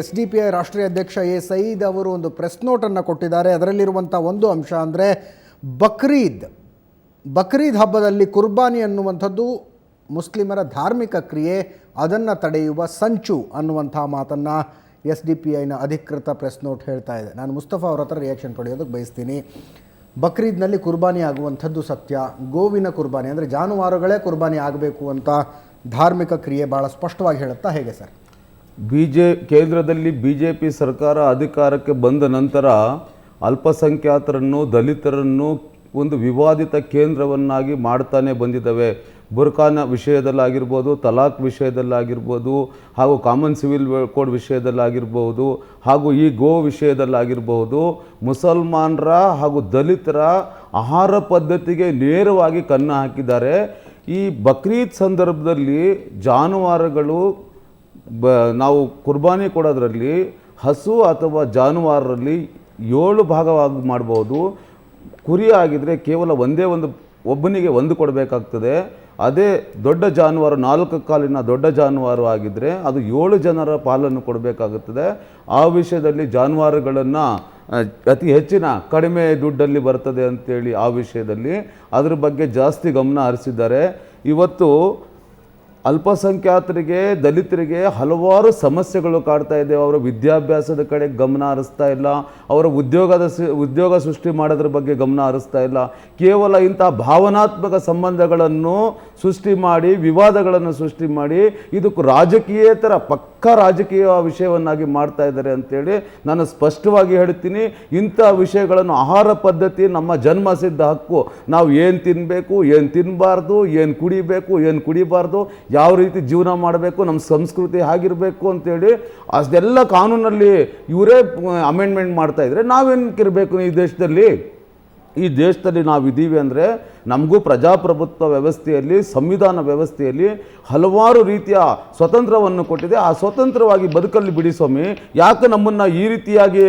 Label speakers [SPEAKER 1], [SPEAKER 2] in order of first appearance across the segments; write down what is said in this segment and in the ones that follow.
[SPEAKER 1] S D P I ರಾಷ್ಟ್ರೀಯ ಅಧ್ಯಕ್ಷ A Saeed ಅವರು ಒಂದು ಪ್ರೆಸ್ ನೋಟನ್ನು ಕೊಟ್ಟಿದ್ದಾರೆ. ಅದರಲ್ಲಿರುವಂಥ ಒಂದು ಅಂಶ ಅಂದರೆ ಬಕ್ರೀದ್. ಬಕ್ರೀದ್ ಹಬ್ಬದಲ್ಲಿ ಕುರ್ಬಾನಿ ಅನ್ನುವಂಥದ್ದು ಮುಸ್ಲಿಮರ ಧಾರ್ಮಿಕ ಕ್ರಿಯೆ, ಅದನ್ನು ತಡೆಯುವ ಸಂಚು ಅನ್ನುವಂಥ ಮಾತನ್ನು ಎಸ್ ಡಿ ಪಿ ಐನ ಅಧಿಕೃತ ಪ್ರೆಸ್ ನೋಟ್ ಹೇಳ್ತಾ ಇದೆ. ನಾನು ಮುಸ್ತಫಾ ಅವರ ಹತ್ರ ರಿಯಾಕ್ಷನ್ ಪಡೆಯೋದಕ್ಕೆ ಬಯಸ್ತೀನಿ. ಬಕ್ರೀದ್ನಲ್ಲಿ ಕುರ್ಬಾನಿ ಆಗುವಂಥದ್ದು ಸತ್ಯ. ಗೋವಿನ ಕುರ್ಬಾನಿ ಅಂದರೆ ಜಾನುವಾರುಗಳೇ ಕುರ್ಬಾನಿ ಆಗಬೇಕು ಅಂತ ಧಾರ್ಮಿಕ ಕ್ರಿಯೆ ಭಾಳ ಸ್ಪಷ್ಟವಾಗಿ ಹೇಳುತ್ತಾ ಹೇಗೆ ಸರ್?
[SPEAKER 2] ಬಿ ಜೆ ಕೇಂದ್ರದಲ್ಲಿ ಬಿ ಜೆ ಪಿ ಸರ್ಕಾರ ಅಧಿಕಾರಕ್ಕೆ ಬಂದ ನಂತರ ಅಲ್ಪಸಂಖ್ಯಾತರನ್ನು, ದಲಿತರನ್ನು ಒಂದು ವಿವಾದಿತ ಕೇಂದ್ರವನ್ನಾಗಿ ಮಾಡ್ತಾನೆ ಬಂದಿದ್ದಾವೆ. ಬುರ್ಖಾನ ವಿಷಯದಲ್ಲಾಗಿರ್ಬೋದು ತಲಾಕ್ ವಿಷಯದಲ್ಲಾಗಿರ್ಬೋದು ಹಾಗೂ ಕಾಮನ್ ಸಿವಿಲ್ ಕೋಡ್ ವಿಷಯದಲ್ಲಾಗಿರ್ಬೋದು ಹಾಗೂ ಈ ಗೋ ವಿಷಯದಲ್ಲಾಗಿರ್ಬೋದು, ಮುಸಲ್ಮಾನರ ಹಾಗೂ ದಲಿತರ ಆಹಾರ ಪದ್ಧತಿಗೆ ನೇರವಾಗಿ ಕಣ್ಣು ಹಾಕಿದ್ದಾರೆ. ಈ ಬಕ್ರೀದ್ ಸಂದರ್ಭದಲ್ಲಿ ಜಾನುವಾರುಗಳು ಬ, ನಾವು ಕುರ್ಬಾನಿ ಕೊಡೋದ್ರಲ್ಲಿ ಹಸು ಅಥವಾ ಜಾನುವಾರರಲ್ಲಿ ಏಳು ಭಾಗವಾಗಿ ಮಾಡ್ಬೋದು. ಕುರಿ ಆಗಿದ್ದರೆ ಕೇವಲ ಒಂದೇ ಒಂದು ಒಬ್ಬನಿಗೆ ಒಂದು ಕೊಡಬೇಕಾಗ್ತದೆ. ಅದೇ ದೊಡ್ಡ ಜಾನುವಾರು, ನಾಲ್ಕು ಕಾಲಿನ ದೊಡ್ಡ ಜಾನುವಾರು ಆಗಿದ್ದರೆ ಅದು ಏಳು ಜನರ ಪಾಲನ್ನು ಕೊಡಬೇಕಾಗುತ್ತದೆ. ಆ ವಿಷಯದಲ್ಲಿ ಜಾನುವಾರುಗಳನ್ನು ಅತಿ ಹೆಚ್ಚಿನ ಕಡಿಮೆ ದುಡ್ಡಲ್ಲಿ ಬರ್ತದೆ ಅಂತೇಳಿ ಆ ವಿಷಯದಲ್ಲಿ ಅದ್ರ ಬಗ್ಗೆ ಜಾಸ್ತಿ ಗಮನ ಹರಿಸಿದ್ದಾರೆ. ಇವತ್ತು ಅಲ್ಪಸಂಖ್ಯಾತರಿಗೆ, ದಲಿತರಿಗೆ ಹಲವಾರು ಸಮಸ್ಯೆಗಳು ಕಾಡ್ತಾ ಇದೆ ಅವರ ವಿದ್ಯಾಭ್ಯಾಸದ ಕಡೆ ಗಮನ ಹರಿಸ್ತಾ ಇಲ್ಲ. ಅವರ ಉದ್ಯೋಗದ ಉದ್ಯೋಗ ಸೃಷ್ಟಿ ಮಾಡೋದ್ರ ಬಗ್ಗೆ ಗಮನ ಹರಿಸ್ತಾ ಇಲ್ಲ. ಕೇವಲ ಇಂಥ ಭಾವನಾತ್ಮಕ ಸಂಬಂಧಗಳನ್ನು ಸೃಷ್ಟಿ ಮಾಡಿ, ವಿವಾದಗಳನ್ನು ಸೃಷ್ಟಿ ಮಾಡಿ, ಇದಕ್ಕೆ ರಾಜಕೀಯೇತರ ಪಕ್ಕ ರಾಜಕೀಯ ವಿಷಯವನ್ನಾಗಿ ಮಾಡ್ತಾ ಇದ್ದಾರೆ ಅಂತೇಳಿ ನಾನು ಸ್ಪಷ್ಟವಾಗಿ ಹೇಳ್ತೀನಿ. ಇಂಥ ವಿಷಯಗಳನ್ನು ಆಹಾರ ಪದ್ಧತಿ, ನಮ್ಮ ಜನ್ಮಸಿದ್ಧ ಹಕ್ಕು. ನಾವು ಏನು ತಿನ್ನಬೇಕು ಏನು ತಿನ್ನಬಾರ್ದು ಏನು ಕುಡಿಬೇಕು, ಏನು ಕುಡಿಬಾರ್ದು ಯಾವ ರೀತಿ ಜೀವನ ಮಾಡಬೇಕು, ನಮ್ಮ ಸಂಸ್ಕೃತಿ ಆಗಿರಬೇಕು ಅಂತೇಳಿ ಅದೆಲ್ಲ ಕಾನೂನಲ್ಲಿ ಇವರೇ ಅಮೆಂಡ್ಮೆಂಟ್ ಮಾಡ್ತಾ ಇದ್ರೆ ನಾವೇನಕ್ಕಿರಬೇಕು ಈ ದೇಶದಲ್ಲಿ? ಈ ದೇಶದಲ್ಲಿ ನಾವು ಇದ್ದೀವಿ ಅಂದರೆ ನಮಗೂ ಪ್ರಜಾಪ್ರಭುತ್ವ ವ್ಯವಸ್ಥೆಯಲ್ಲಿ, ಸಂವಿಧಾನ ವ್ಯವಸ್ಥೆಯಲ್ಲಿ ಹಲವಾರು ರೀತಿಯ ಸ್ವತಂತ್ರವನ್ನು ಕೊಟ್ಟಿದೆ. ಆ ಸ್ವತಂತ್ರವಾಗಿ ಬದುಕಲ್ಲಿ ಬಿಡಿ ಸ್ವಾಮಿ, ಯಾಕೆ ನಮ್ಮನ್ನು ಈ ರೀತಿಯಾಗಿ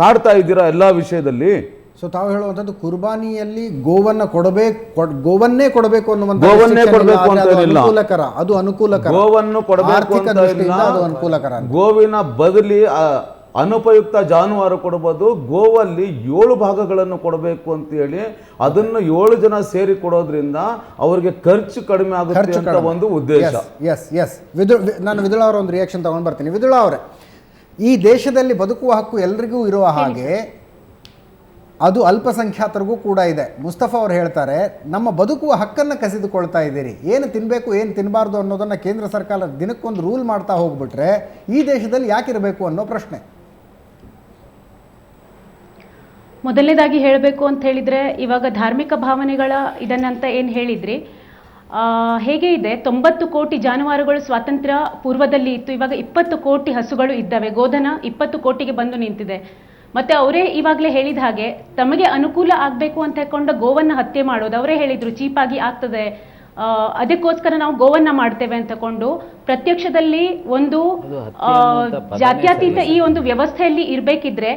[SPEAKER 2] ಕಾಡ್ತಾ ಇದ್ದೀರಾ ಎಲ್ಲ ವಿಷಯದಲ್ಲಿ?
[SPEAKER 1] ಸೊ ತಾವು ಹೇಳುವಂಥದ್ದು ಕುರ್ಬಾನಿಯಲ್ಲಿ ಗೋವನ್ನ ಕೊಡಬೇಕು ಕೊಡ್- ಗೋವನ್ನೇ ಕೊಡಬೇಕು ಅನ್ನುವಂಥ
[SPEAKER 2] ಗೋವನ್ನೇ ಕೊಡ್ಬೇಕು ಅಂತ
[SPEAKER 1] ಅದು
[SPEAKER 2] ಏನಿಲ್ಲ.
[SPEAKER 1] ಅನುಕೂಲಕರ ಅದು ಅನುಕೂಲಕರ.
[SPEAKER 2] ಗೋವನ್ನು ಕೊಡಬೇಕು
[SPEAKER 1] ಆರ್ಥಿಕ
[SPEAKER 2] ಅಂತ
[SPEAKER 1] ದೃಷ್ಟಿಯಿಂದ
[SPEAKER 2] ಇಲ್ಲ.
[SPEAKER 1] ಅದು ಅನುಕೂಲಕರ ಅಂತ.
[SPEAKER 2] ಗೋವಿನ ಬದಲಿ ಆ, ಅನುಪಯುಕ್ತ ಜಾನುವಾರು ಕೊಡಬಹುದು ಗೋವಲ್ಲಿ ಏಳು ಭಾಗಗಳನ್ನು ಕೊಡಬೇಕು ಅಂತ ಹೇಳಿ ಅದನ್ನು ಏಳು ಜನ ಸೇರಿ ಕೊಡೋದ್ರಿಂದ ಅವರಿಗೆ ಖರ್ಚು ಕಡಿಮೆ ಆಗುತ್ತೆ ಅಂತ ಒಂದು ಉದ್ದೇಶ.
[SPEAKER 1] ಎಸ್ ಎಸ್ ವಿದು ವಿ- ನಾನು ವಿದುಳ ಅವರ ಒಂದು ರಿಯಾಕ್ಷನ್ ತಗೊಂಡು ಬರ್ತೀನಿ. ವಿದುಳ ಅವರೇ ಈ ದೇಶದಲ್ಲಿ ಬದುಕುವ ಹಕ್ಕು ಎಲ್ರಿಗೂ ಇರುವ ಹಾಗೆ ಅದು ಅಲ್ಪಸಂಖ್ಯಾತರಿಗೂ ಕೂಡ ಇದೆ. ಮುಸ್ತಫಾ ಅವರು ಹೇಳ್ತಾರೆ, ನಮ್ಮ ಬದುಕುವ ಹಕ್ಕನ್ನು ಕಸಿದುಕೊಳ್ತಾ ಇದ್ದೀರಿ. ಏನು ತಿನ್ನಬೇಕು ಏನು ತಿನ್ನಬಾರ್ದು ಅನ್ನೋದನ್ನು ಕೇಂದ್ರ ಸರ್ಕಾರ ದಿನಕ್ಕೊಂದು ರೂಲ್ ಮಾಡ್ತಾ ಹೋಗ್ಬಿಟ್ರೆ ಈ ದೇಶದಲ್ಲಿ ಯಾಕಿರಬೇಕು ಅನ್ನೋ ಪ್ರಶ್ನೆ.
[SPEAKER 3] ಮೊದಲನೇದಾಗಿ ಹೇಳಬೇಕು ಅಂತ ಹೇಳಿದರೆ, ಇವಾಗ ಧಾರ್ಮಿಕ ಭಾವನೆಗಳ ಇದನ್ನಂತ ಏನು ಹೇಳಿದ್ರಿ? ಹೇಗೆ ಇದೆ? ತೊಂಬತ್ತು ಕೋಟಿ ಜಾನುವಾರುಗಳು ಸ್ವಾತಂತ್ರ್ಯ ಪೂರ್ವದಲ್ಲಿ ಇತ್ತು. ಇವಾಗ ಇಪ್ಪತ್ತು ಕೋಟಿ ಹಸುಗಳು ಇದ್ದಾವೆ. ಗೋಧನ ಇಪ್ಪತ್ತು ಕೋಟಿಗೆ ಬಂದು ನಿಂತಿದೆ. ಮತ್ತೆ ಅವರೇ ಇವಾಗಲೇ ಹೇಳಿದ ಹಾಗೆ ತಮಗೆ ಅನುಕೂಲ ಆಗಬೇಕು ಅಂತ ಹೇಳ್ಕೊಂಡು ಗೋವನ್ನು ಹತ್ಯೆ ಮಾಡೋದು ಅವರೇ ಹೇಳಿದ್ರು ಚೀಪಾಗಿ ಆಗ್ತದೆ. ಅದಕ್ಕೋಸ್ಕರ ನಾವು ಗೋವನ್ನ ಮಾಡ್ತೇವೆ ಅಂತಕೊಂಡು ಪ್ರತ್ಯಕ್ಷದಲ್ಲಿ ಒಂದು ಜಾತ್ಯತೀತ ಈ ಒಂದು ವ್ಯವಸ್ಥೆಯಲ್ಲಿ ಇರಬೇಕಿದ್ರೆ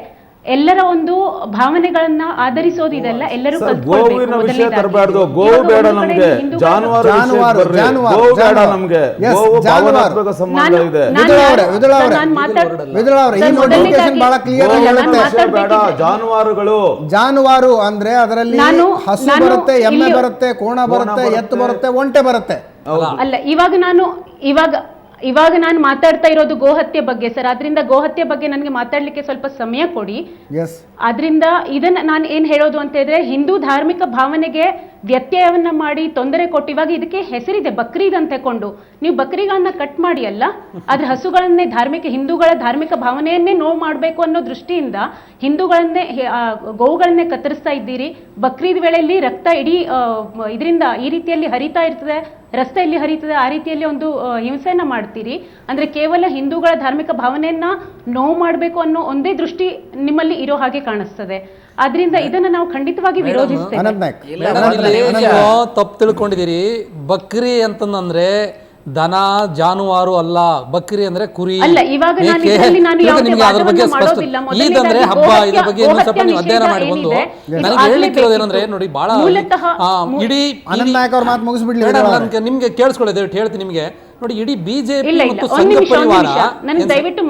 [SPEAKER 3] ಎಲ್ಲರ ಒಂದು ಭಾವನೆಗಳನ್ನ ಆಧರಿಸೋದಿದೆಲ್ಲ ಎಲ್ಲರೂ
[SPEAKER 2] ಗೋವಿನ ವಿಷಯ. ತರಬಾರ್ದು ಗೋವು ಬೇಡ ನಮ್ಗೆ ಜಾನುವಾರು
[SPEAKER 1] ಜಾನುವಾರು, ಜಾನುವಾರು,
[SPEAKER 2] ಗೋವು ಬೇಡ. ನಮ್ಗೆ ಗೋವು
[SPEAKER 1] ಜಾನುವಾರು.
[SPEAKER 2] ಭಾವನಾತ್ಮಕ ಸಂಬಂಧ ಇದೆ. ಬೇಡ ಜಾನುವಾರುಗಳು
[SPEAKER 1] ಜಾನುವಾರು ಅಂದ್ರೆ ಅದರಲ್ಲಿ ಹಸು ಬರುತ್ತೆ ಎಮ್ಮೆ ಬರುತ್ತೆ ಕೋಣ ಬರುತ್ತೆ
[SPEAKER 2] ಬರುತ್ತೆ.
[SPEAKER 1] ಎತ್ತು ಬರುತ್ತೆ ಒಂಟೆ ಬರುತ್ತೆ
[SPEAKER 3] ಅಲ್ಲ ಇವಾಗ ನಾನು ಇವಾಗ ಇವಾಗ ನಾನು ಮಾತಾಡ್ತಾ ಇರೋದು ಗೋಹತ್ಯೆ ಬಗ್ಗೆ ಸರ್ ಅದರಿಂದ ಗೋಹತ್ಯೆ ಬಗ್ಗೆ ನನಗೆ ಮಾತಾಡ್ಲಿಕ್ಕೆ ಸ್ವಲ್ಪ ಸಮಯ ಕೊಡಿ. ಅದರಿಂದ ಇದನ್ನ ನಾನು ಏನ್ ಹೇಳೋದು ಅಂತ ಹೇಳಿದ್ರೆ ಹಿಂದೂ ಧಾರ್ಮಿಕ ಭಾವನೆಗೆ ವ್ಯತ್ಯಯವನ್ನ ಮಾಡಿ ತೊಂದರೆ ಕೊಟ್ಟು ಇವಾಗ ಇದಕ್ಕೆ ಹೆಸರಿದೆ ಬಕ್ರೀದ್ ಅಂತ ತಕೊಂಡು ನೀವು ಬಕ್ರೀಗಳನ್ನ ಕಟ್ ಮಾಡಿ ಅಲ್ಲ? ಆದ್ರೆ ಹಸುಗಳನ್ನೇ ಧಾರ್ಮಿಕ ಹಿಂದೂಗಳ ಧಾರ್ಮಿಕ ಭಾವನೆಯನ್ನೇ ನೋವು ಮಾಡಬೇಕು ಅನ್ನೋ ದೃಷ್ಟಿಯಿಂದ ಹಿಂದೂಗಳನ್ನೇ ಗೋವುಗಳನ್ನೇ ಕತ್ತರಿಸ್ತಾ ಇದ್ದೀರಿ. ಬಕ್ರೀದ್ ವೇಳೆಯಲ್ಲಿ ರಕ್ತ ಇಡೀ ಇದರಿಂದ ಈ ರೀತಿಯಲ್ಲಿ ಹರಿತಾ ಇರ್ತದೆ ರಸ್ತೆಯಲ್ಲಿ ಹರಿತದೆ, ಆ ರೀತಿಯಲ್ಲಿ ಒಂದು ಹಿಂಸೆಯನ್ನ ಮಾಡ್ತೀರಿ. ಅಂದ್ರೆ ಕೇವಲ ಹಿಂದೂಗಳ ಧಾರ್ಮಿಕ ಭಾವನೆಯನ್ನ ನೋವು ಮಾಡಬೇಕು ಅನ್ನೋ ಒಂದೇ ದೃಷ್ಟಿ ನಿಮ್ಮಲ್ಲಿ ಇರೋ ಹಾಗೆ ಕಾಣಿಸ್ತದೆ. ಆದ್ರಿಂದ ಇದನ್ನ ನಾವು ಖಂಡಿತವಾಗಿ ವಿರೋಧಿಸ್ತೇವೆ.
[SPEAKER 4] ತಪ್ಪು ತಿಳ್ಕೊಂಡಿದ್ದೀರಿ. ಬಕ್ರಿ ಅಂತಂದ್ರೆ ದನ ಜಾನುವಾರು ಅಲ್ಲ ಬಕ್ರಿ ಅಂದ್ರೆ ಕುರಿ. ನಿಮ್ಗೆ ಅದ್ರ ಬಗ್ಗೆ ಸ್ಪಷ್ಟ. ಈದ್ ಅಂದ್ರೆ ಹಬ್ಬ ಇದ್ರ ಬಗ್ಗೆ ಇನ್ನೂ ಸ್ವಲ್ಪ ನೀವು ಅಧ್ಯಯನ ಮಾಡಿ ಬಂದು ನನಗೆ
[SPEAKER 3] ಆಗ್ಲೇಬೇಕಿತ್ತು.
[SPEAKER 4] ನೋಡಿ ಬಹಳ ಇಡೀ
[SPEAKER 1] ಅನಂತ್ ನಾಯಕ್ ಅವ್ರ ಮಾತು ಮುಗಿಸ್ಬಿಡ್ಲಿ
[SPEAKER 4] ಮೇಡಮ್,
[SPEAKER 1] ವಿಜಯವಾಡ.
[SPEAKER 4] ನನ್ಗೆ ನಿಮ್ಗೆ ಕೇಳಿಸ್ಕೊಳ್ಳಿ ದಯವಿಟ್ಟು ಹೇಳ್ತೀನಿ ನಿಮ್ಗೆ. ನೋಡಿ ಇಡೀ ಬಿಜೆಪಿ. ಮತ್ತು ಸಂಘ ಪರಿವಾರ
[SPEAKER 3] ದಯವಿಟ್ಟು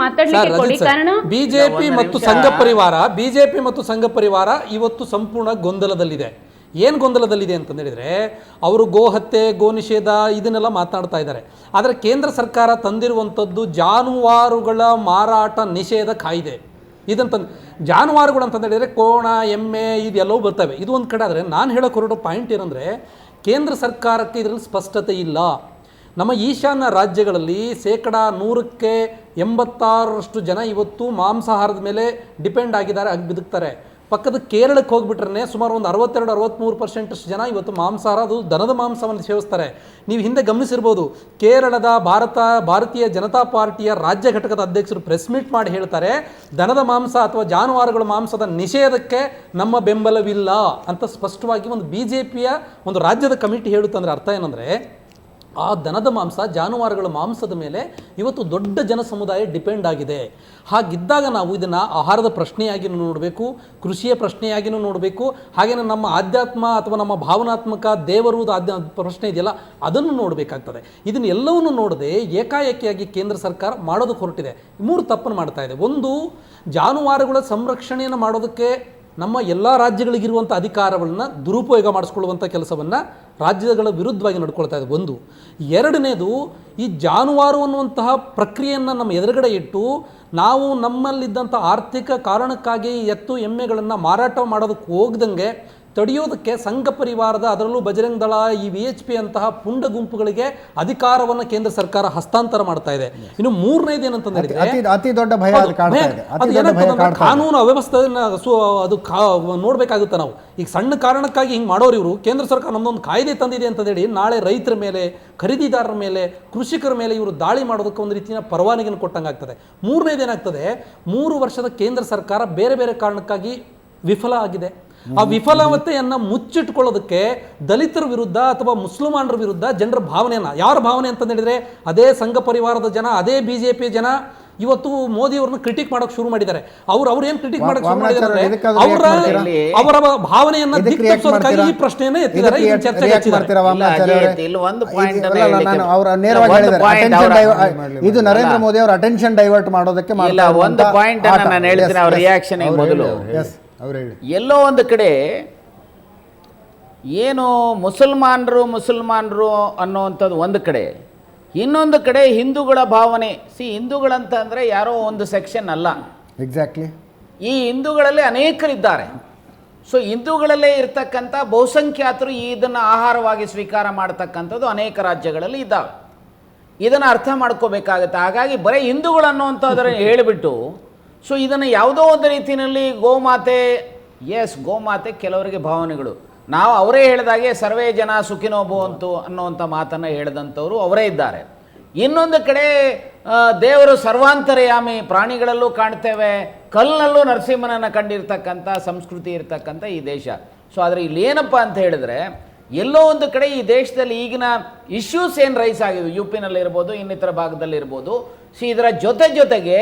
[SPEAKER 4] ಬಿಜೆಪಿ ಮತ್ತು ಸಂಘ ಪರಿವಾರ ಬಿಜೆಪಿ ಮತ್ತು ಸಂಘ ಪರಿವಾರ ಇವತ್ತು ಸಂಪೂರ್ಣ ಗೊಂದಲದಲ್ಲಿದೆ. ಏನು ಗೊಂದಲದಲ್ಲಿದೆ ಅಂತಂದೇಳಿದರೆ ಅವರು ಗೋಹತ್ಯೆ ಗೋ ನಿಷೇಧ ಇದನ್ನೆಲ್ಲ ಮಾತನಾಡ್ತಾ ಇದ್ದಾರೆ. ಆದರೆ ಕೇಂದ್ರ ಸರ್ಕಾರ ತಂದಿರುವಂಥದ್ದು ಜಾನುವಾರುಗಳ ಮಾರಾಟ ನಿಷೇಧ ಕಾಯ್ದೆ. ಇದಂತ ಜಾನುವಾರುಗಳು ಅಂತಂದೇಳಿದರೆ ಕೋಣ, ಎಮ್ಮೆ ಇದೆಲ್ಲವೂ ಬರ್ತವೆ. ಇದು ಒಂದು ಕಡೆ ಆದರೆ ನಾನು ಹೇಳೋಕೆ ಹೊರಡೋ ಪಾಯಿಂಟ್ ಏನಂದರೆ, ಕೇಂದ್ರ ಸರ್ಕಾರಕ್ಕೆ ಇದರಲ್ಲಿ ಸ್ಪಷ್ಟತೆ ಇಲ್ಲ. ನಮ್ಮ ಈಶಾನ್ಯ ರಾಜ್ಯಗಳಲ್ಲಿ ಶೇಕಡ ನೂರಕ್ಕೆ ಎಂಬತ್ತಾರರಷ್ಟು ಜನ ಇವತ್ತು ಮಾಂಸಾಹಾರದ ಮೇಲೆ ಡಿಪೆಂಡ್ ಆಗಿದ್ದಾರೆ ಆಗಿ ಬದುಕ್ತಾರೆ. ಪಕ್ಕದ ಕೇರಳಕ್ಕೆ ಹೋಗ್ಬಿಟ್ರೆ ಸುಮಾರು ಒಂದು ಅರವತ್ತೆರಡು ಅರವತ್ತ್ಮೂರು ಪರ್ಸೆಂಟಷ್ಟು ಜನ ಇವತ್ತು ಮಾಂಸಾಹಾರ, ಅದು ದನದ ಮಾಂಸವನ್ನು ಸೇವಿಸ್ತಾರೆ. ನೀವು ಹಿಂದೆ ಗಮನಿಸಿರ್ಬೋದು, ಕೇರಳದ ಭಾರತ, ಭಾರತೀಯ ಜನತಾ ಪಾರ್ಟಿಯ ರಾಜ್ಯ ಘಟಕದ ಅಧ್ಯಕ್ಷರು ಪ್ರೆಸ್ ಮೀಟ್ ಮಾಡಿ ಹೇಳ್ತಾರೆ, ದನದ ಮಾಂಸ ಅಥವಾ ಜಾನುವಾರುಗಳ ಮಾಂಸದ ನಿಷೇಧಕ್ಕೆ ನಮ್ಮ ಬೆಂಬಲವಿಲ್ಲ ಅಂತ ಸ್ಪಷ್ಟವಾಗಿ ಒಂದು ಬಿ ಜೆ ಪಿಯ ಒಂದು ರಾಜ್ಯದ ಕಮಿಟಿ ಹೇಳುತ್ತಂದ್ರೆ ಅರ್ಥ ಏನಂದರೆ ಆ ದನದ ಮಾಂಸ, ಜಾನುವಾರುಗಳ ಮಾಂಸದ ಮೇಲೆ ಇವತ್ತು ದೊಡ್ಡ ಜನ ಸಮುದಾಯ ಡಿಪೆಂಡ್ ಆಗಿದೆ. ಹಾಗಿದ್ದಾಗ ನಾವು ಇದನ್ನು ಆಹಾರದ ಪ್ರಶ್ನೆಯಾಗಿಯೂ ನೋಡಬೇಕು, ಕೃಷಿಯ ಪ್ರಶ್ನೆಯಾಗಿನೂ ನೋಡಬೇಕು ಹಾಗೆಯೇ ನಮ್ಮ ಆಧ್ಯಾತ್ಮ ಅಥವಾ ನಮ್ಮ ಭಾವನಾತ್ಮಕ ದೇವರು ಪ್ರಶ್ನೆ ಇದೆಯಲ್ಲ, ಅದನ್ನು ನೋಡಬೇಕಾಗ್ತದೆ. ಇದನ್ನೆಲ್ಲವನ್ನು ನೋಡದೆ ಏಕಾಏಕಿಯಾಗಿ ಕೇಂದ್ರ ಸರ್ಕಾರ ಮಾಡೋದಕ್ಕೆ ಹೊರಟಿದೆ. ಮೂರು ತಪ್ಪನ್ನು ಮಾಡ್ತಾ ಇದೆ. ಒಂದು, ಜಾನುವಾರುಗಳ ಸಂರಕ್ಷಣೆಯನ್ನು ಮಾಡೋದಕ್ಕೆ ನಮ್ಮ ಎಲ್ಲ ರಾಜ್ಯಗಳಿಗಿರುವಂಥ ಅಧಿಕಾರಗಳನ್ನ ದುರುಪಯೋಗ ಮಾಡಿಸ್ಕೊಳ್ಳುವಂಥ ಕೆಲಸವನ್ನು ರಾಜ್ಯಗಳ ವಿರುದ್ಧವಾಗಿ ನಡ್ಕೊಳ್ತಾ ಇದೆ. ಒಂದು. ಎರಡನೇದು, ಈ ಜಾನುವಾರು ಅನ್ನುವಂತಹ ಪ್ರಕ್ರಿಯೆಯನ್ನು ನಮ್ಮ ಎದುರುಗಡೆ ಇಟ್ಟು ನಾವು ನಮ್ಮಲ್ಲಿದ್ದಂಥ ಆರ್ಥಿಕ ಕಾರಣಕ್ಕಾಗಿ ಎತ್ತು ಎಮ್ಮೆಗಳನ್ನು ಮಾರಾಟ ಮಾಡೋದಕ್ಕೆ ಹೋಗ್ದಂಗೆ ತಡೆಯೋದಕ್ಕೆ ಸಂಘ ಪರಿವಾರದ ಅದರಲ್ಲೂ ಬಜರಂಗ್ ದಳ ಈ ವಿ ಎಚ್ ಪಿ ಅಂತಹ ಪುಂಡ ಗುಂಪುಗಳಿಗೆ ಅಧಿಕಾರವನ್ನು ಕೇಂದ್ರ ಸರ್ಕಾರ ಹಸ್ತಾಂತರ ಮಾಡ್ತಾ ಇದೆ. ಇನ್ನು ಮೂರನೇದು ಏನಂತಂದ್ರೆ
[SPEAKER 1] ಅತಿ ದೊಡ್ಡ ಭಯ
[SPEAKER 4] ಕಾನೂನು ಅವ್ಯವಸ್ಥೆಯನ್ನ ಅದು ನೋಡ್ಬೇಕಾಗುತ್ತೆ ನಾವು. ಈಗ ಸಣ್ಣ ಕಾರಣಕ್ಕಾಗಿ ಹಿಂಗೆ ಮಾಡೋರು ಇವರು. ಕೇಂದ್ರ ಸರ್ಕಾರ ನಮ್ದೊಂದು ಕಾಯ್ದೆ ತಂದಿದೆ ಅಂತ ಹೇಳಿ ನಾಳೆ ರೈತರ ಮೇಲೆ ಖರೀದಿದಾರರ ಮೇಲೆ ಕೃಷಿಕರ ಮೇಲೆ ಇವರು ದಾಳಿ ಮಾಡೋದಕ್ಕೆ ಒಂದು ರೀತಿಯ ಪರವಾನಗಿಯನ್ನು ಕೊಟ್ಟಂಗಾಗ್ತದೆ ಮೂರನೇದು ಏನಾಗ್ತದೆ? ಮೂರು ವರ್ಷದ ಕೇಂದ್ರ ಸರ್ಕಾರ ಬೇರೆ ಬೇರೆ ಕಾರಣಕ್ಕಾಗಿ ವಿಫಲ ಆಗಿದೆ. ಆ ವಿಫಲವತೆಯನ್ನ ಮುಚ್ಚಿಟ್ಕೊಳ್ಳೋದಕ್ಕೆ ದಲಿತರ ವಿರುದ್ಧ ಅಥವಾ ಮುಸ್ಲಿಮಾನರ ವಿರುದ್ಧ ಜನರ ಭಾವನೆಯನ್ನ ಯಾರ ಭಾವನೆ ಅಂತ ಹೇಳಿದ್ರೆ ಅದೇ ಸಂಘ ಪರಿವಾರದ ಜನ ಅದೇ ಬಿಜೆಪಿ ಜನ ಇವತ್ತು ಮೋದಿ ಅವ್ರನ್ನ ಕ್ರಿಟಿಕ್ ಮಾಡಕ್ ಶುರು ಮಾಡಿದ್ದಾರೆ. ಅವ್ರು ಅವ್ರು ಏನ್ ಕ್ರಿಟಿಕ್ ಮಾಡಕ್ ಶುರು ಮಾಡಿದ್ದಾರೆ ಅವರ ಅವರ ಭಾವನೆಯನ್ನ ದಿಕ್ಕಿಸೋದಕ್ಕಾಗಿ ಈ? ಪ್ರಶ್ನೆಯನ್ನ ಎತ್ತಿದ್ದಾರೆ. ಈ
[SPEAKER 1] ಚರ್ಚೆ
[SPEAKER 4] ಹಚ್ಚಿದ್ದಾರೆ.
[SPEAKER 1] ಇದು- ನರೇಂದ್ರ ಮೋದಿ ಅವರ ಅಟೆನ್ಷನ್ ಡೈವರ್ಟ್ ಮಾಡೋದಕ್ಕೆ
[SPEAKER 5] ಒಂದು ಪಾಯಿಂಟ್ ಅನ್ನ ನಾನು ಹೇಳ್ತೀನಿ ಅವರ ರಿಯಾಕ್ಷನ್ ಮೊದಲು?
[SPEAKER 1] ಅವ್ರು ಹೇಳಿ.
[SPEAKER 5] ಎಲ್ಲೋ ಒಂದು ಕಡೆ ಏನು ಮುಸಲ್ಮಾನರು ಮುಸಲ್ಮಾನರು ಅನ್ನೋವಂಥದ್ದು ಒಂದು ಕಡೆ. ಇನ್ನೊಂದು ಕಡೆ ಹಿಂದೂಗಳ ಭಾವನೆ. ಸಿ ಹಿಂದೂಗಳಂತ ಅಂದರೆ ಯಾರೋ ಒಂದು ಸೆಕ್ಷನ್ ಅಲ್ಲ.
[SPEAKER 1] ಎಕ್ಸಾಕ್ಟ್ಲಿ
[SPEAKER 5] ಈ ಹಿಂದೂಗಳಲ್ಲಿ ಅನೇಕರಿದ್ದಾರೆ. ಸೊ ಹಿಂದೂಗಳಲ್ಲೇ ಇರ್ತಕ್ಕಂಥ ಬಹುಸಂಖ್ಯಾತರು ಇದನ್ನು ಆಹಾರವಾಗಿ ಸ್ವೀಕಾರ ಮಾಡ್ತಕ್ಕಂಥದ್ದು ಅನೇಕ ರಾಜ್ಯಗಳಲ್ಲಿ ಇದ್ದಾವೆ. ಇದನ್ನು ಅರ್ಥ ಮಾಡ್ಕೋಬೇಕಾಗತ್ತೆ. ಹಾಗಾಗಿ ಬರೀ ಹಿಂದೂಗಳು ಅನ್ನೋವಂಥದ್ದನ್ನು ಹೇಳಿಬಿಟ್ಟು ಸೊ ಇದನ್ನು ಯಾವುದೋ ಒಂದು ರೀತಿಯಲ್ಲಿ ಗೋಮಾತೆ ಎಸ್ ಗೋಮಾತೆ ಕೆಲವರಿಗೆ ಭಾವನೆಗಳು. ನಾವು ಅವರೇ ಹೇಳಿದಾಗೆ ಸರ್ವೇ ಜನ ಸುಖಿನೋಭವಂತು ಅನ್ನೋವಂಥ ಮಾತನ್ನು ಹೇಳಿದಂಥವರು ಅವರೇ ಇದ್ದಾರೆ. ಇನ್ನೊಂದು ಕಡೆ ದೇವರು ಸರ್ವಾಂತರ್ಯಾಮಿ ಪ್ರಾಣಿಗಳಲ್ಲೂ ಕಾಣ್ತೇವೆ ಕಲ್ಲಲ್ಲೂ ನರಸಿಂಹನನ್ನು ಕಂಡಿರ್ತಕ್ಕಂಥ ಸಂಸ್ಕೃತಿ ಇರ್ತಕ್ಕಂಥ ಈ ದೇಶ. ಸೊ ಆದರೆ ಇಲ್ಲಿ ಏನಪ್ಪ ಅಂತ ಹೇಳಿದ್ರೆ, ಎಲ್ಲೋ ಒಂದು ಕಡೆ ಈ ದೇಶದಲ್ಲಿ ಈಗಿನ ಇಶ್ಯೂಸ್ ಏನು ರೈಸ್ ಆಗಿವೆ ಯು ಪಿನಲ್ಲಿರ್ಬೋದು ಇನ್ನಿತರ ಭಾಗದಲ್ಲಿರ್ಬೋದು. ಸೊ ಇದರ ಜೊತೆ ಜೊತೆಗೆ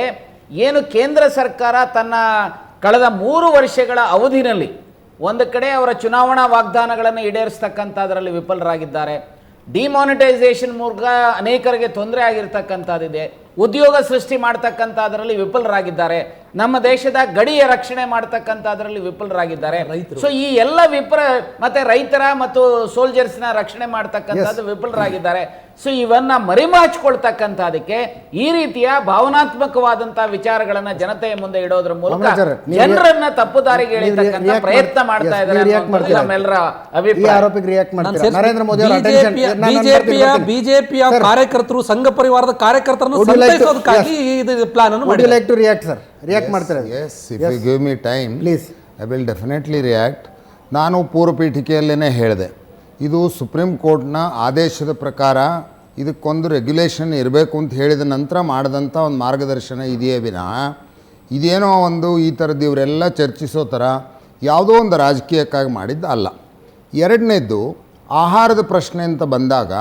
[SPEAKER 5] ಏನು ಕೇಂದ್ರ ಸರ್ಕಾರ ತನ್ನ ಕಳೆದ ಮೂರು ವರ್ಷಗಳ ಅವಧಿನಲ್ಲಿ ಒಂದು ಕಡೆ ಅವರ ಚುನಾವಣಾ ವಾಗ್ದಾನಗಳನ್ನು ಈಡೇರಿಸ್ತಕ್ಕಂಥದ್ರಲ್ಲಿ ವಿಫಲರಾಗಿದ್ದಾರೆ. ಡಿಮಾನಿಟೈಸೇಷನ್ ಮೂಲಕ ಅನೇಕರಿಗೆ ತೊಂದರೆ ಆಗಿರ್ತಕ್ಕಂಥದ್ದಿದೆ. ಉದ್ಯೋಗ ಸೃಷ್ಟಿ ಮಾಡ್ತಕ್ಕಂಥದ್ರಲ್ಲಿ ವಿಫಲರಾಗಿದ್ದಾರೆ. ನಮ್ಮ ದೇಶದ ಗಡಿಯ ರಕ್ಷಣೆ ಮಾಡ್ತಕ್ಕಂಥದ್ರಲ್ಲಿ ವಿಫಲರಾಗಿದ್ದಾರೆ. ಸೊ ಈ ಎಲ್ಲ ವಿಪ್ರ ಮತ್ತೆ ರೈತರ ಮತ್ತು ಸೋಲ್ಜರ್ಸ್ನ ರಕ್ಷಣೆ ಮಾಡ್ತಕ್ಕಂಥದ್ದು ವಿಫಲರಾಗಿದ್ದಾರೆ. ಸೊ ಇವನ್ನ ಮರಿಮಾಚ್ಕೊಳ್ತಕ್ಕಂಥದಕ್ಕೆ ಈ ರೀತಿಯ ಭಾವನಾತ್ಮಕವಾದಂತ ವಿಚಾರಗಳನ್ನ ಜನತೆಯ ಮುಂದೆ ಇಡೋದ್ರ ಮೂಲಕ ಜನರನ್ನ ತಪ್ಪುದಾರಿಗೆ
[SPEAKER 1] ನೀವು
[SPEAKER 5] ಎಳಿತಕ್ಕಂಥ ಪ್ರಯತ್ನ
[SPEAKER 1] ಮಾಡ್-
[SPEAKER 5] ಮಾಡ್ತಾ ಇದ್ದಾರೆ? ನಮ್ಮೆಲ್ಲರ ಅಭಿಪ್ರಾಯ.
[SPEAKER 1] ರಿಯಾಕ್ಟ್ ಮಾಡ್ತೀರಾ? ನರೇಂದ್ರ ಮೋದಿ ಅವರ
[SPEAKER 4] ಬಿಜೆಪಿಯ
[SPEAKER 1] ಅಟೆನ್ಷನ್ ನಾನು
[SPEAKER 4] ಬಿಜೆಪಿಯ ಬಿಜೆಪಿಯ ಕಾರ್ಯಕರ್ತರು ಸಂಘ ಪರಿವಾರದ ಕಾರ್ಯಕರ್ತರನ್ನು ಇದು ಪ್ಲಾನ್ ಅನ್ನು
[SPEAKER 1] would you like to react sir react ಮಾಡ್ತೀರಾ?
[SPEAKER 6] Yes if you give me time
[SPEAKER 1] Please.
[SPEAKER 6] I will definitely react ನಾನು ಪೂರ್ವ ಪೀಠಿಕೆಯಲ್ಲೇ ಹೇಳಿದೆ ಇದು ಸುಪ್ರೀಂ ಕೋರ್ಟ್ನ ಆದೇಶದ ಪ್ರಕಾರ ಇದಕ್ಕೊಂದು ರೆಗ್ಯುಲೇಷನ್ ಇರಬೇಕು ಅಂತ ಹೇಳಿದ ನಂತರ ಮಾಡಿದಂಥ ಒಂದು ಮಾರ್ಗದರ್ಶನ ಇದೆಯೇ ವಿನಃ ಇದೇನೋ ಒಂದು ಈ ಥರದ್ದು ಇವರೆಲ್ಲ ಚರ್ಚಿಸೋ ಥರ ಯಾವುದೋ ಒಂದು ರಾಜಕೀಯಕ್ಕಾಗಿ ಮಾಡಿದ್ದು ಅಲ್ಲ. ಎರಡನೇದ್ದು ಆಹಾರದ ಪ್ರಶ್ನೆ ಅಂತ ಬಂದಾಗ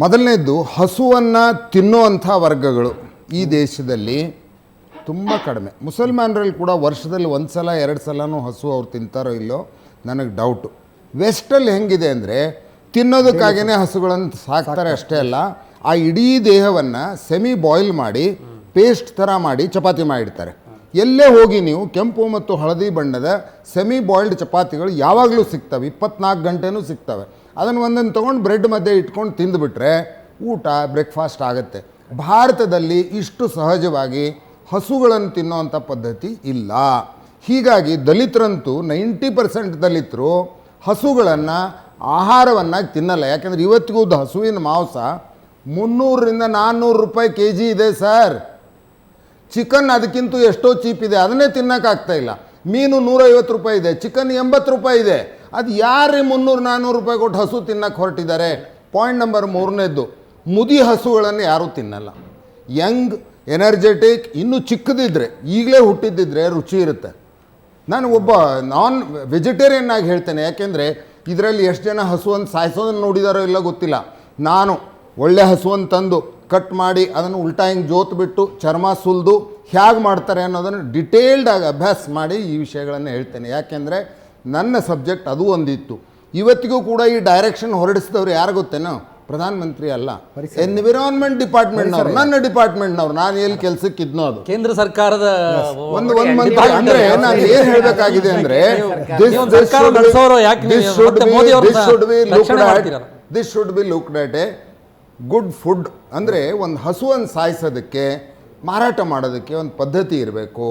[SPEAKER 6] ಮೊದಲನೇದ್ದು ಹಸುವನ್ನು ತಿನ್ನುವಂಥ ವರ್ಗಗಳು ಈ ದೇಶದಲ್ಲಿ ತುಂಬ ಕಡಿಮೆ. ಮುಸಲ್ಮಾನರಲ್ಲಿ ಕೂಡ ವರ್ಷದಲ್ಲಿ ಒಂದು ಸಲ, ಎರಡು ಸಲನೂ ಹಸು ಅವ್ರು ತಿಂತಾರೋ ಇಲ್ಲೋ ನನಗೆ ಡೌಟು ವೆಸ್ಟಲ್ಲಿ ಹೆಂಗಿದೆ ಅಂದರೆ ತಿನ್ನೋದಕ್ಕಾಗಿಯೇ ಹಸುಗಳನ್ನು ಸಾಕ್ತಾರೆ ಅಷ್ಟೇ ಅಲ್ಲ, ಆ ಇಡೀ ದೇಹವನ್ನು ಸೆಮಿ ಬಾಯ್ಲ್ ಮಾಡಿ ಪೇಸ್ಟ್ ಥರ ಮಾಡಿ ಚಪಾತಿ ಮಾಡಿಡ್ತಾರೆ. ಎಲ್ಲೇ ಹೋಗಿ ನೀವು ಕೆಂಪು ಮತ್ತು ಹಳದಿ ಬಣ್ಣದ ಸೆಮಿ ಬಾಯ್ಲ್ಡ್ ಚಪಾತಿಗಳು ಯಾವಾಗಲೂ ಸಿಗ್ತವೆ, ಇಪ್ಪತ್ನಾಲ್ಕು ಗಂಟೆನೂ ಸಿಗ್ತವೆ. ಅದನ್ನು ಒಂದನ್ನು ತೊಗೊಂಡು ಬ್ರೆಡ್ ಮಧ್ಯೆ ಇಟ್ಕೊಂಡು ತಿಂದುಬಿಟ್ರೆ ಊಟ ಬ್ರೇಕ್ಫಾಸ್ಟ್ ಆಗುತ್ತೆ. ಭಾರತದಲ್ಲಿ ಇಷ್ಟು ಸಹಜವಾಗಿ ಹಸುಗಳನ್ನು ತಿನ್ನೋವಂಥ ಪದ್ಧತಿ ಇಲ್ಲ. ಹೀಗಾಗಿ ದಲಿತರಂತೂ ನೈಂಟಿ ಪರ್ಸೆಂಟ್ ದಲಿತರು ಹಸುಗಳನ್ನು ಆಹಾರವನ್ನಾಗಿ ತಿನ್ನಲ್ಲ. ಯಾಕೆಂದರೆ ಇವತ್ತಿಗೂ ಹಸುವಿನ ಮಾಂಸ ಮುನ್ನೂರರಿಂದ ನಾನ್ನೂರು ರೂಪಾಯಿ ಕೆ ಜಿ ಇದೆ ಸರ್. ಚಿಕನ್ ಅದಕ್ಕಿಂತ ಎಷ್ಟೋ ಚೀಪ್ ಇದೆ. ಅದನ್ನೇ ತಿನ್ನೋಕ್ಕಾಗ್ತಾ ಇಲ್ಲ. ಮೀನು ನೂರೈವತ್ತು ರೂಪಾಯಿ ಇದೆ. ಚಿಕನ್ ಎಂಬತ್ತು ರೂಪಾಯಿ ಇದೆ. ಅದು ಯಾರೇ ಮುನ್ನೂರು ನಾನ್ನೂರು ರೂಪಾಯಿ ಕೊಟ್ಟು ಹಸು ತಿನ್ನಕ್ಕೆ ಹೊರಟಿದ್ದಾರೆ. ಪಾಯಿಂಟ್ ನಂಬರ್ ಮೂರನೇದ್ದು, ಮುದಿ ಹಸುಗಳನ್ನು ಯಾರೂ ತಿನ್ನಲ್ಲ. ಯಂಗ್ ಎನರ್ಜೆಟಿಕ್ ಇನ್ನೂ ಚಿಕ್ಕದಿದ್ದರೆ ಈಗಲೇ ಹುಟ್ಟಿದ್ದಿದ್ರೆ ರುಚಿ ಇರುತ್ತೆ. ನಾನು ಒಬ್ಬ ನಾನ್ ವೆಜಿಟೇರಿಯನ್ ಆಗಿ ಹೇಳ್ತೇನೆ, ಯಾಕೆಂದರೆ ಇದರಲ್ಲಿ ಎಷ್ಟು ಜನ ಹಸುವನ್ನು ಸಾಯಿಸೋದನ್ನು ನೋಡಿದಾರೋ ಇಲ್ಲ ಗೊತ್ತಿಲ್ಲ. ನಾನು ಒಳ್ಳೆ ಹಸುವನ್ನು ತಂದು ಕಟ್ ಮಾಡಿ ಅದನ್ನು ಉಲ್ಟಾ ಹಿಂಗೆ ಜೋತು ಬಿಟ್ಟು ಚರ್ಮ ಸುಲಿದು ಹೇಗೆ ಮಾಡ್ತಾರೆ ಅನ್ನೋದನ್ನು ಡಿಟೇಲ್ಡಾಗಿ ಅಭ್ಯಾಸ ಮಾಡಿ ಈ ವಿಷಯಗಳನ್ನು ಹೇಳ್ತೇನೆ. ಯಾಕೆಂದರೆ ನನ್ನ ಸಬ್ಜೆಕ್ಟ್ ಅದು ಒಂದಿತ್ತು. ಇವತ್ತಿಗೂ ಕೂಡ ಈ ಡೈರೆಕ್ಷನ್ ಹೊರಡಿಸಿದವರು ಯಾರು ಗೊತ್ತೇನೋ? ಪ್ರಧಾನಮಂತ್ರಿ ಅಲ್ಲ. ಎನ್ವಿರಾನ್ಮೆಂಟ್ ಡಿಪಾರ್ಟ್ಮೆಂಟ್ನವ್ರು ನನ್ನ ಡಿಪಾರ್ಟ್ಮೆಂಟ್ನವ್ರು ನಾನು ಎಲ್ಲಿ ಕೆಲಸಕ್ಕಿದ್ನೋ ಇದ್ನೋ ಅದು.
[SPEAKER 4] ಕೇಂದ್ರ ಸರ್ಕಾರದ
[SPEAKER 6] ಒಂದು ಒಂದು ಮಂತ್ ಅಂದ್ರೆ ನಾನು ಏನ್ ಹೇಳಬೇಕಾಗಿದೆ ಅಂದ್ರೆ? This should be looked at a good food ಅಂದ್ರೆ ಒಂದು ಹಸುವನ್ನು ಸಾಯಿಸೋದಕ್ಕೆ ಮಾರಾಟ ಮಾಡೋದಕ್ಕೆ ಒಂದು ಪದ್ಧತಿ ಇರಬೇಕು.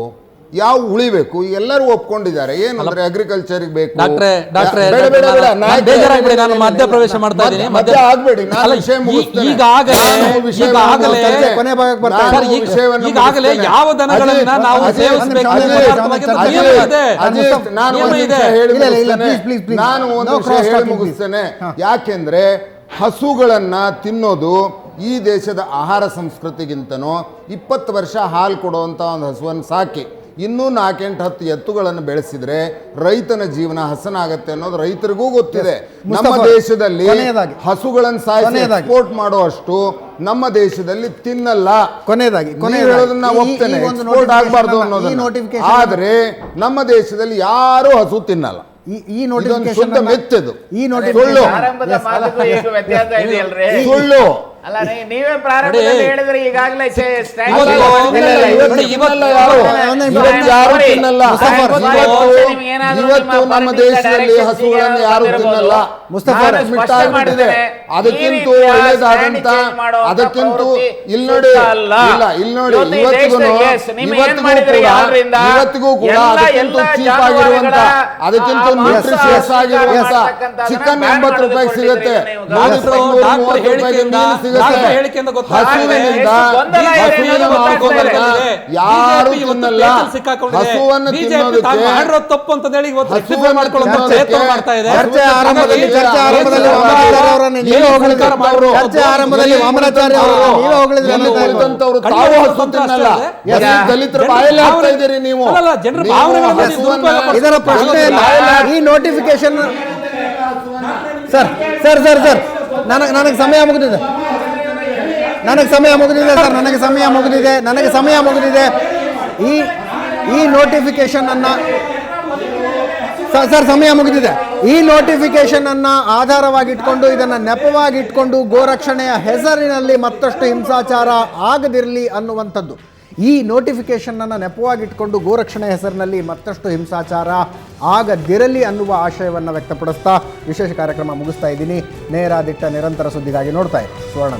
[SPEAKER 6] ಯಾವ ಉಳಿಬೇಕು ಎಲ್ಲರೂ ಒಪ್ಕೊಂಡಿದ್ದಾರೆ. ಏನು ಅಂದ್ರೆ ಅಗ್ರಿಕಲ್ಚರ್ ಬೇಕು?
[SPEAKER 4] ಡಾಕ್ಟ್ರೆ ಡಾಕ್ಟ್ರೆ
[SPEAKER 6] ಬೇಡ, ಬೇಡ, ಬೇಡ,
[SPEAKER 4] ನಾನು
[SPEAKER 6] ನಾಯಕ
[SPEAKER 4] ನಾನು ಮಧ್ಯ ಪ್ರವೇಶ ಮಾಡ್ತಾ ಇದ್ದೀನಿ
[SPEAKER 6] ಮಧ್ಯ ಆಗಬೇಡಿ ನಾನು ವಿಷಯ ಮುಗಿಸ್ತೇನೆ.
[SPEAKER 4] ಈಗಾಗಲೇ ಈಗಾಗಲೇ
[SPEAKER 1] ಕೊನೆ ಭಾಗಕ್ಕೆ ಬರ್ತಾ
[SPEAKER 4] ಈಗ-
[SPEAKER 6] ವಿಷಯವನ್ನು
[SPEAKER 4] ಈಗಾಗಲೇ. ಯಾವ ದನಗಳನ್ನ ನಾವು ಸೇವಿಸಬೇಕು
[SPEAKER 6] ನಾನು ಒಂದು
[SPEAKER 4] ಇದೆ.
[SPEAKER 6] ಹೇಳಿ. ನಾನು ಒಂದು ವಿಷಯ ಹೇಳಿ ಮುಗಿಸ್ತೇನೆ. ಯಾಕೆಂದ್ರೆ ಹಸುಗಳನ್ನ ತಿನ್ನೋದು ಈ ದೇಶದ ಆಹಾರ ಸಂಸ್ಕೃತಿಗಿಂತನೂ ಇಪ್ಪತ್ತು ವರ್ಷ ಹಾಲು ಕೊಡುವಂಥ ಒಂದು ಹಸುವನ್ನು ಸಾಕಿ. ಇನ್ನೂ ನಾಲ್ಕೆಂಟು ಹತ್ತು ಎತ್ತುಗಳನ್ನು ಬೆಳೆಸಿದ್ರೆ ರೈತನ ಜೀವನ ಹಸನಾಗತ್ತೆ ಅನ್ನೋದು ರೈತರಿಗೂ ಗೊತ್ತಿದೆ. ನಮ್ಮ ದೇಶದಲ್ಲಿ. ಹಸುಗಳನ್ನು ಸಾಯಿಸಿ
[SPEAKER 1] ಮಾಡೋ
[SPEAKER 6] ಎಕ್ಸ್ಪೋರ್ಟ್ ಮಾಡುವಷ್ಟು ನಮ್ಮ ದೇಶದಲ್ಲಿ ತಿನ್ನಲ್ಲ.
[SPEAKER 1] ಕೊನೆಯದಾಗಿ.
[SPEAKER 6] ಹೇಳೋದನ್ನ ಒಪ್ತೇನೆ. ಎಕ್ಸ್ಪೋರ್ಟ್ ಆಗಬಾರ್ದು ಅನ್ನೋದನ್ನ.
[SPEAKER 1] ಆದರೆ
[SPEAKER 6] ಆದ್ರೆ ನಮ್ಮ ದೇಶದಲ್ಲಿ ಯಾರು ಹಸು ತಿನ್ನಲ್ಲ.
[SPEAKER 1] ಈ ನೋಟಿಫಿಕೇಶನ್
[SPEAKER 6] ಶುದ್ಧ ಮೆಚ್ಚದು.
[SPEAKER 1] ಈ. ನೋಟಿಫಿಕೇಶನ್
[SPEAKER 6] ಸುಳ್ಳು.
[SPEAKER 5] ಅಲ್ಲ ನೀವೇ ಪ್ರಾರಂಭದಲ್ಲಿ
[SPEAKER 4] ನೋಡಿ.
[SPEAKER 5] ಹೇಳಿದ್ರೆ ಈಗಾಗಲೇ
[SPEAKER 4] ಇವತ್ತು-
[SPEAKER 5] ನಿಮ್ಮ
[SPEAKER 6] ದೇಶದಲ್ಲಿ ಹಸುಗಳನ್ನು ಯಾರು ತಿನ್ನಲ್ಲ. ಅದಕ್ಕಿಂತ ಒಳ್ಳೇದಾದಂತ ಅದಕ್ಕಿಂತ ಇಲ್ಲಿ ನೋಡಿ
[SPEAKER 5] ಅಲ್ಲ.
[SPEAKER 6] ಇಲ್ಲ ಇಲ್ಲಿ ನೋಡಿ ಇವತ್ತಿಗೂ ಕೂಡ? ಇವತ್ತಿಗೂ ಕೂಡ ಅದಕ್ಕಿಂತ ಚೀಪ್ ಆಗಿರುವಂತ ಅದಕ್ಕಿಂತ ನ್ಯೂಟ್ರಿಷಿಯಸ್ ಆಗಿರುವಂತ ಚಿಕನ್ ಎಂಬತ್ತು ರೂಪಾಯಿ ಸಿಗುತ್ತೆ ಮೂವತ್ತು ರೂಪಾಯಿಗೆ
[SPEAKER 4] ಹೇಳಿಕೆಯಿಂದ.
[SPEAKER 6] ಮಾಂಸವನ್ನ ಯಾರು
[SPEAKER 4] BJP ಇವತ್ತು
[SPEAKER 6] ತಿನ್ನಲ್ಲ ಹಸುವನ್ನು ತಿನ್ನೋದಕ್ಕೆ
[SPEAKER 4] ಮಾಡಿರೋ ತಪ್ಪು ಅಂತ ಹೇಳಿ ಇವತ್ತು rectify
[SPEAKER 6] ಹಸುವನ್ನು
[SPEAKER 4] ಪ್ರಯತ್ನ ಮಾಡ್ತಾ ಇದೆ.
[SPEAKER 1] ಚರ್ಚೆ ಆರಂಭದಲ್ಲಿ ಚರ್ಚೆ ಆರಂಭದಲ್ಲಿ
[SPEAKER 4] ಕೇಂದ್ರ
[SPEAKER 1] ವಾಮನಾಚಾರ್ಯ ಅವರನ್ನ
[SPEAKER 4] ಏನು
[SPEAKER 1] ನೀವೇ ಹೊಗಳಿದ್ರು.
[SPEAKER 4] ಸರ್ಕಾರ
[SPEAKER 1] ಚರ್ಚೆ ಆರಂಭದಲ್ಲಿ ವಾಮನಾಚಾರ್ಯ ಅವರನ್ನ ನೀವೇ ಹೊಗಳಿದ್ರು
[SPEAKER 6] ಎಲ್ಲಿ
[SPEAKER 1] ಅನ್ನೋದು
[SPEAKER 6] ಕುಳಿತಂತವ್ರು ತಾವು ಹಸು ತಿನ್ನಲ್ಲ. ಎಲ್ಲಿ ದಲಿತರ ಬಾಯಲ್ಲಿ ಹಾಕ್ತಾ
[SPEAKER 4] ಭಾವನೆ-
[SPEAKER 6] ಇದ್ದೀರಿ ನೀವು.
[SPEAKER 4] ಜನರ
[SPEAKER 6] ನೀವು
[SPEAKER 1] ಇದರ ಪ್ರಶ್ನೆ ಈ notification sir sir sir sir. ನನಗೆ ನನಗೆ ಸಮಯ ಮುಗಿದಿದೆ. ನನಗೆ ಸಮಯ ಮುಗಿದಿದೆ ಸರ್, ನನಗೆ ಸಮಯ ಮುಗಿದಿದೆ, ನನಗೆ ಸಮಯ ಮುಗಿದಿದೆ. ಈ ಈ ನೋಟಿಫಿಕೇಶನ್ ಅನ್ನ ಸರ್ ಸಮಯ ಮುಗಿದಿದೆ. ಈ ನೋಟಿಫಿಕೇಶನ್ ಅನ್ನ ಆಧಾರವಾಗಿಟ್ಕೊಂಡು, ಇದನ್ನ ನೆಪವಾಗಿಟ್ಕೊಂಡು ಗೋರಕ್ಷಣೆಯ ಹೆಸರಿನಲ್ಲಿ ಮತ್ತಷ್ಟು ಹಿಂಸಾಚಾರ ಆಗದಿರಲಿ ಅನ್ನುವಂಥದ್ದು. ಈ ನೋಟಿಫಿಕೇಶನ್ ಅನ್ನ ನೆಪವಾಗಿಟ್ಕೊಂಡು ಗೋರಕ್ಷಣೆ ಹೆಸರಿನಲ್ಲಿ ಮತ್ತಷ್ಟು ಹಿಂಸಾಚಾರ ಆಗದಿರಲಿ ಅನ್ನುವ ಆಶಯವನ್ನು ವ್ಯಕ್ತಪಡಿಸ್ತಾ ವಿಶೇಷ ಕಾರ್ಯಕ್ರಮ ಮುಗಿಸ್ತಾ ಇದ್ದೀನಿ. ನೇರ ದಿಟ್ಟ ನಿರಂತರ ಸುದ್ದಿಗಾಗಿ ನೋಡ್ತಾ ಇರಿ. ಸುವರ್ಣ